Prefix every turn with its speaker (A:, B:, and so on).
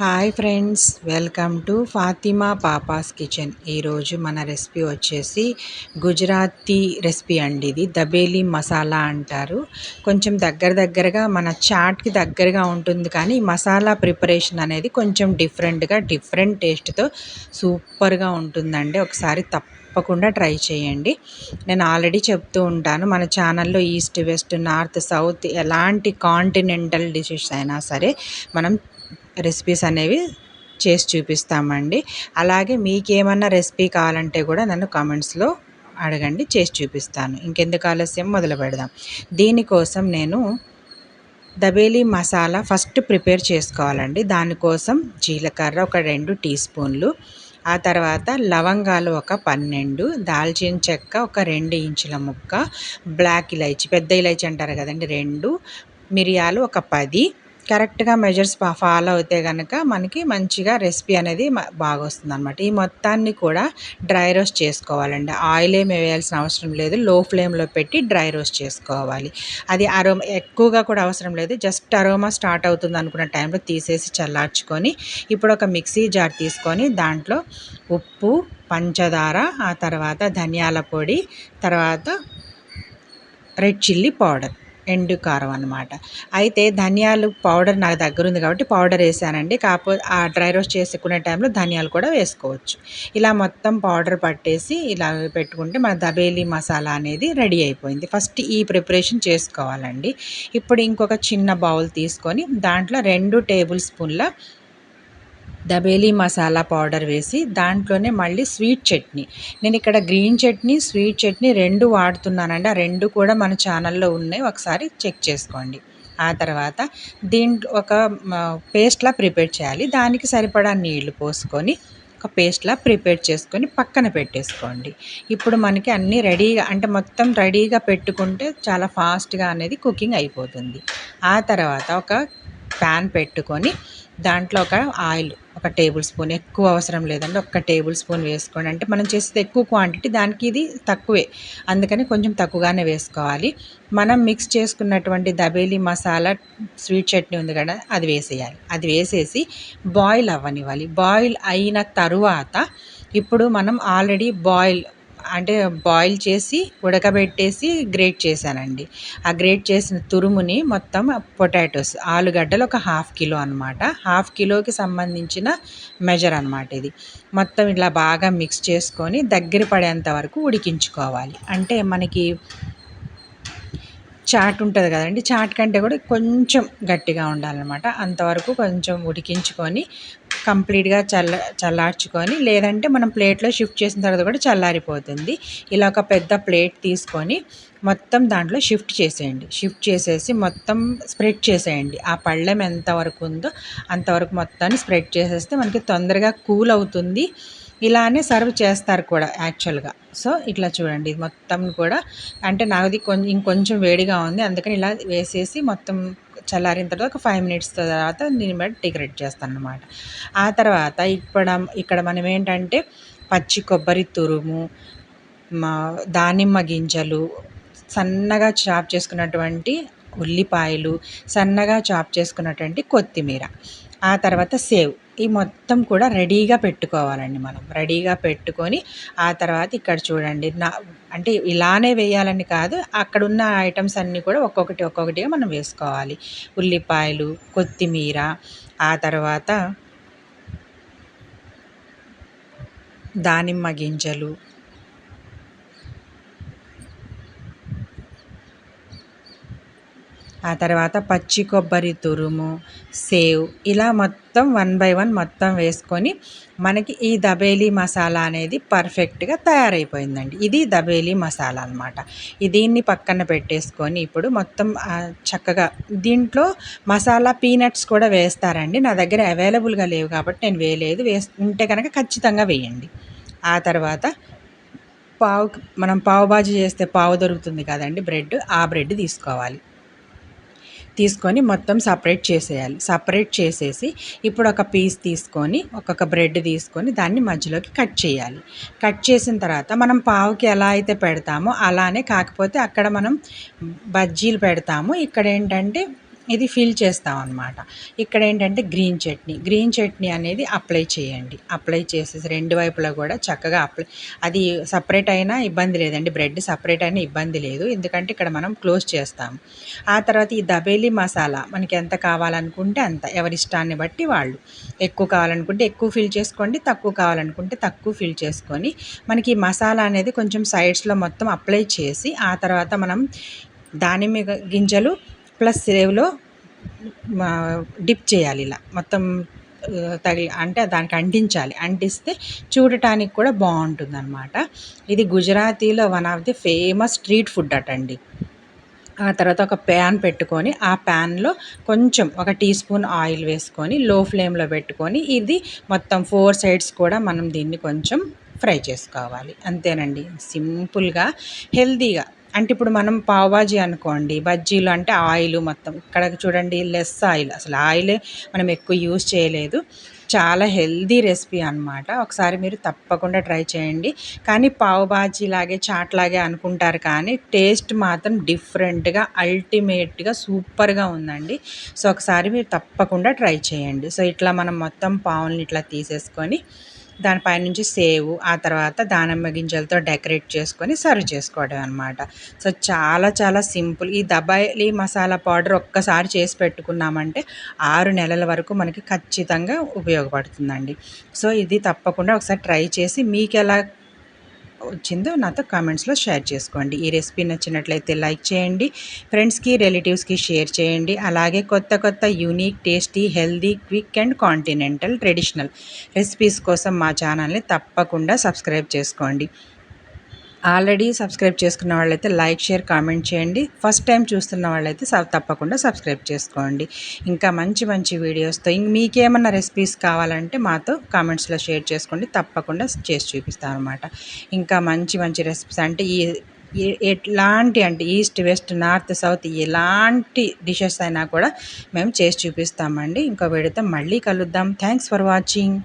A: Hi friends welcome to Fatima papa's kitchen. ఈరోజు మన recipe వచ్చేసి గుజరాతీ రెసిపీ అండి ఇది. దబేలి మసాలా అంటారు. కొంచెం దగ్గర దగ్గరగా మన చాట్కి దగ్గరగా ఉంటుంది కానీ మసాలా ప్రిపరేషన్ అనేది కొంచెం డిఫరెంట్గా డిఫరెంట్ టేస్ట్తో సూపర్గా ఉంటుందండి. ఒకసారి తప్పకుండా ట్రై చేయండి. నేను ఆల్రెడీ చెప్తూ ఉంటాను మన ఛానల్లో ఈస్ట్ వెస్ట్ నార్త్ సౌత్ ఎలాంటి కాంటినెంటల్ డిషెస్ అయినా సరే మనం రెసిపీస్ అనేవి చేసి చూపిస్తామండి. అలాగే మీకేమన్నా రెసిపీ కావాలంటే కూడా నన్ను కామెంట్స్లో అడగండి చేసి చూపిస్తాను. ఇంకెందుకు ఆలస్యం? మొదలు పెడదాం. దీనికోసం నేను దబేలీ మసాలా ఫస్ట్ ప్రిపేర్ చేసుకోవాలండి. దానికోసం జీలకర్ర ఒక రెండు టీ స్పూన్లు ఆ తర్వాత లవంగాలు ఒక పన్నెండు దాల్చిన చెక్క ఒక రెండు ఇంచుల ముక్క బ్లాక్ ఇలైచి పెద్ద ఇలైచి అంటారు కదండి రెండు మిరియాలు ఒక పది కరెక్ట్గా మెజర్స్ ఫాలో అయితే కనుక మనకి మంచిగా రెసిపీ అనేది బాగా వస్తుంది అనమాట ఈ మొత్తాన్ని కూడా డ్రై రోస్ట్ చేసుకోవాలండి. ఆయిల్ ఏమి వేయాల్సిన అవసరం లేదు. లో ఫ్లేమ్లో పెట్టి డ్రై రోస్ట్ చేసుకోవాలి. అది అరోమా ఎక్కువగా కూడా అవసరం లేదు. జస్ట్ అరోమా స్టార్ట్ అవుతుంది అనుకున్న టైంలో తీసేసి చల్లార్చుకొని ఇప్పుడు ఒక మిక్సీ జార్ తీసుకొని దాంట్లో ఉప్పు పంచదార ఆ తర్వాత ధనియాల పొడి తర్వాత రెడ్ చిల్లీ పౌడర్. ఎండు కారం అనమాట అయితే ధనియాలు పౌడర్ నా దగ్గర ఉంది కాబట్టి పౌడర్ వేసానండి. కాకపోతే ఆ డ్రై రోస్ట్ చేసుకునే టైంలో ధనియాలు కూడా వేసుకోవచ్చు. ఇలా మొత్తం పౌడర్ పట్టేసి ఇలా పెట్టుకుంటే మన దబేలి మసాలా అనేది రెడీ అయిపోయింది. ఫస్ట్ ఈ ప్రిపరేషన్ చేసుకోవాలండి. ఇప్పుడు ఇంకొక చిన్న బౌల్ తీసుకొని దాంట్లో రెండు టేబుల్ స్పూన్ల దబేలీ మసాలా పౌడర్ వేసి దాంట్లోనే మళ్ళీ స్వీట్ చట్నీ. నేను ఇక్కడ గ్రీన్ చట్నీ స్వీట్ చట్నీ రెండు వాడుతున్నానండి. ఆ రెండు కూడా మన ఛానల్లో ఉన్నాయి. ఒకసారి చెక్ చేసుకోండి. ఆ తర్వాత దీంట్లో ఒక పేస్ట్లా ప్రిపేర్ చేయాలి. దానికి సరిపడా నీళ్ళు పోసుకొని ఒక పేస్ట్లా ప్రిపేర్ చేసుకొని పక్కన పెట్టేసుకోండి. ఇప్పుడు మనకి అన్నీ రెడీగా అంటే మొత్తం రెడీగా పెట్టుకుంటే చాలా ఫాస్ట్గా అనేది కుకింగ్ అయిపోతుంది. ఆ తర్వాత ఒక ప్యాన్ పెట్టుకొని దాంట్లో ఒక ఆయిల్ ఒక టేబుల్ స్పూన్ ఎక్కువ అవసరం లేదండి. ఒక టేబుల్ స్పూన్ వేసుకోండి. అంటే మనం చేసేది ఎక్కువ క్వాంటిటీ దానికి ఇది తక్కువే. అందుకని కొంచెం తక్కువగానే వేసుకోవాలి. మనం మిక్స్ చేసుకున్నటువంటి దబేలి మసాలా స్వీట్ చట్నీ ఉంది కదా అది వేసేయాలి. అది వేసేసి బాయిల్ అవ్వనివ్వాలి. బాయిల్ అయిన తరువాత ఇప్పుడు మనం ఆల్రెడీ బాయిల్ అంటే బాయిల్ చేసి ఉడకబెట్టేసి గ్రేట్ చేశానండి. ఆ గ్రేట్ చేసిన తురుముని మొత్తం పొటాటోస్ ఆలుగడ్డలు ఒక హాఫ్ కిలో అనమాట హాఫ్ కిలోకి సంబంధించిన మెజర్ అనమాట ఇది. మొత్తం ఇలా బాగా మిక్స్ చేసుకొని దగ్గర పడేంత వరకు ఉడికించుకోవాలి. అంటే మనకి చాట్ ఉంటుంది కదండి చాట్ కంటే కూడా కొంచెం గట్టిగా ఉండాలన్నమాట. అంతవరకు కొంచెం ఉడికించుకొని కంప్లీట్గా చల్ల చల్లార్చుకొని లేదంటే మనం ప్లేట్లో షిఫ్ట్ చేసిన తర్వాత కూడా చల్లారిపోతుంది. ఇలా ఒక పెద్ద ప్లేట్ తీసుకొని మొత్తం దాంట్లో షిఫ్ట్ చేసేయండి. షిఫ్ట్ చేసేసి మొత్తం స్ప్రెడ్ చేసేయండి. ఆ పళ్ళెం ఎంతవరకు ఉందో అంతవరకు మొత్తాన్ని స్ప్రెడ్ చేసేస్తే మనకి తొందరగా కూల్ అవుతుంది. ఇలానే సర్వ్ చేస్తారు కూడా యాక్చువల్గా సో ఇట్లా చూడండి ఇది మొత్తం కూడా. అంటే నాది కొంచెం ఇంకొంచెం వేడిగా ఉంది అందుకని ఇలా వేసేసి మొత్తం చల్లారిన తర్వాత ఒక ఫైవ్ మినిట్స్ తర్వాత దీన్ని బట్టి డెకరేట్ చేస్తాను అనమాట ఆ తర్వాత ఇక్కడ ఇక్కడ మనం ఏంటంటే పచ్చి కొబ్బరి తురుము మా దానిమ్మ గింజలు సన్నగా చాప్ చేసుకున్నటువంటి ఉల్లిపాయలు సన్నగా చాప్ చేసుకున్నటువంటి కొత్తిమీర. ఆ తర్వాత సేవ్. ఈ మొత్తం కూడా రెడీగా పెట్టుకోవాలండి మనం. రెడీగా పెట్టుకొని ఆ తర్వాత ఇక్కడ చూడండి నా అంటే ఇలానే వేయాలని కాదు అక్కడ ఉన్న ఐటమ్స్ అన్నీ కూడా ఒక్కొక్కటి ఒక్కొక్కటిగా మనం వేసుకోవాలి. ఉల్లిపాయలు కొత్తిమీర ఆ తర్వాత దానిమ్మ గింజలు ఆ తర్వాత పచ్చి కొబ్బరి తురుము సేవ్ ఇలా మొత్తం వన్ బై వన్ మొత్తం వేసుకొని మనకి ఈ దబేలీ మసాలా అనేది పర్ఫెక్ట్గా తయారైపోయిందండి. ఇది దబేలీ మసాలా అనమాట దీన్ని పక్కన పెట్టేసుకొని ఇప్పుడు మొత్తం చక్కగా దీంట్లో మసాలా పీనట్స్ కూడా వేస్తారండి. నా దగ్గర అవైలబుల్గా లేవు కాబట్టి నేను వేయలేదు. వేస్ ఉంటే కనుక ఖచ్చితంగా వేయండి. ఆ తర్వాత పావు మనం పావు బాజీ చేస్తే పావు దొరుకుతుంది కదండి బ్రెడ్. ఆ బ్రెడ్ తీసుకోవాలి. తీసుకొని మొత్తం సపరేట్ చేసేయాలి. సపరేట్ చేసేసి ఇప్పుడు ఒక పీస్ తీసుకొని ఒక్కొక్క బ్రెడ్ తీసుకొని దాన్ని మధ్యలోకి కట్ చేయాలి. కట్ చేసిన తర్వాత మనం పావుకి ఎలా అయితే పెడతామో అలానే కాకపోతే అక్కడ మనం బజ్జీలు పెడతాము. ఇక్కడ ఏంటంటే ఇది ఫిల్ చేస్తాం అనమాట ఇక్కడ ఏంటంటే గ్రీన్ చట్నీ. గ్రీన్ చట్నీ అనేది అప్లై చేయండి. అప్లై చేసేసి రెండు వైపులా కూడా చక్కగా అప్లై అది సపరేట్ అయినా ఇబ్బంది లేదండి. బ్రెడ్ సపరేట్ అయినా ఇబ్బంది లేదు. ఎందుకంటే ఇక్కడ మనం క్లోజ్ చేస్తాం ఆ తర్వాత ఈ దబేలి మసాలా మనకి ఎంత కావాలనుకుంటే అంత. ఎవరిష్టాన్ని బట్టి వాళ్ళు. ఎక్కువ కావాలనుకుంటే ఎక్కువ ఫిల్ చేసుకోండి. తక్కువ కావాలనుకుంటే తక్కువ ఫిల్ చేసుకొని మనకి ఈ మసాలా అనేది కొంచెం సైడ్స్లో మొత్తం అప్లై చేసి ఆ తర్వాత మనం దానిమ్మ గింజలు ప్లస్ సేవ్లో డిప్ చేయాలి ఇలా. మొత్తం తగిలి అంటే దానికి అంటించాలి. అంటిస్తే చూడటానికి కూడా బాగుంటుంది అనమాట ఇది గుజరాతీలో one of the famous street food అటండి. ఆ తర్వాత ఒక ప్యాన్ పెట్టుకొని ఆ ప్యాన్లో కొంచెం ఒక టీ స్పూన్ ఆయిల్ వేసుకొని లో ఫ్లేమ్లో పెట్టుకొని ఇది మొత్తం ఫోర్ సైడ్స్ కూడా మనం దీన్ని కొంచెం ఫ్రై చేసుకోవాలి. అంతేనండి. సింపుల్గా హెల్తీగా అంటే ఇప్పుడు మనం పావుబాజీ అనుకోండి బజ్జీలు అంటే ఆయిల్ మొత్తం. ఇక్కడ చూడండి లెస్ ఆయిల్. అసలు ఆయిలే మనం ఎక్కువ యూజ్ చేయలేదు. చాలా హెల్దీ రెసిపీ అనమాట ఒకసారి మీరు తప్పకుండా ట్రై చేయండి. కానీ పావుబాజీ లాగే చాట్ లాగే అనుకుంటారు కానీ టేస్ట్ మాత్రం డిఫరెంట్గా అల్టిమేట్గా సూపర్గా ఉందండి. సో ఒకసారి మీరు తప్పకుండా ట్రై చేయండి. సో ఇట్లా మనం మొత్తం పావుల్ని ఇట్లా తీసేసుకొని దానిపైనుంచి సేవు ఆ తర్వాత దానిమ్మ గింజలతో డెకరేట్ చేసుకొని సర్వ్ చేసుకోవడం అనమాట సో చాలా చాలా సింపుల్. ఈ దబాయిలీ మసాలా పౌడర్ ఒక్కసారి చేసి పెట్టుకున్నామంటే ఆరు నెలల వరకు మనకి ఖచ్చితంగా ఉపయోగపడుతుందండి. సో ఇది తప్పకుండా ఒకసారి ట్రై చేసి మీకు ఎలా వచ్చిందో నాతో కామెంట్స్లో షేర్ చేసుకోండి. ఈ రెసిపీ నచ్చినట్లయితే లైక్ చేయండి. ఫ్రెండ్స్కి రిలేటివ్స్కి షేర్ చేయండి. అలాగే కొత్త కొత్త unique tasty healthy quick and continental traditional recipes కోసం మా ఛానల్ని తప్పకుండా సబ్స్క్రైబ్ చేసుకోండి. ఆల్రెడీ సబ్స్క్రైబ్ చేసుకున్న వాళ్ళైతే లైక్ షేర్ కామెంట్ చేయండి. ఫస్ట్ టైం చూస్తున్న వాళ్ళైతే తప్పకుండా సబ్స్క్రైబ్ చేసుకోండి. ఇంకా మంచి మంచి వీడియోస్తో మీకేమన్నా రెసిపీస్ కావాలంటే మాతో కామెంట్స్లో షేర్ చేసుకోండి. తప్పకుండా చేసి చూపిస్తాను అనమాట ఇంకా మంచి మంచి రెసిపీస్ అంటే ఈ ఎట్లాంటి అంటే ఈస్ట్ వెస్ట్ నార్త్ సౌత్ ఎలాంటి డిషెస్ అయినా కూడా మేము చేసి చూపిస్తామండి. ఇంకో వీడియోతో మళ్ళీ కలుద్దాం. Thanks for watching.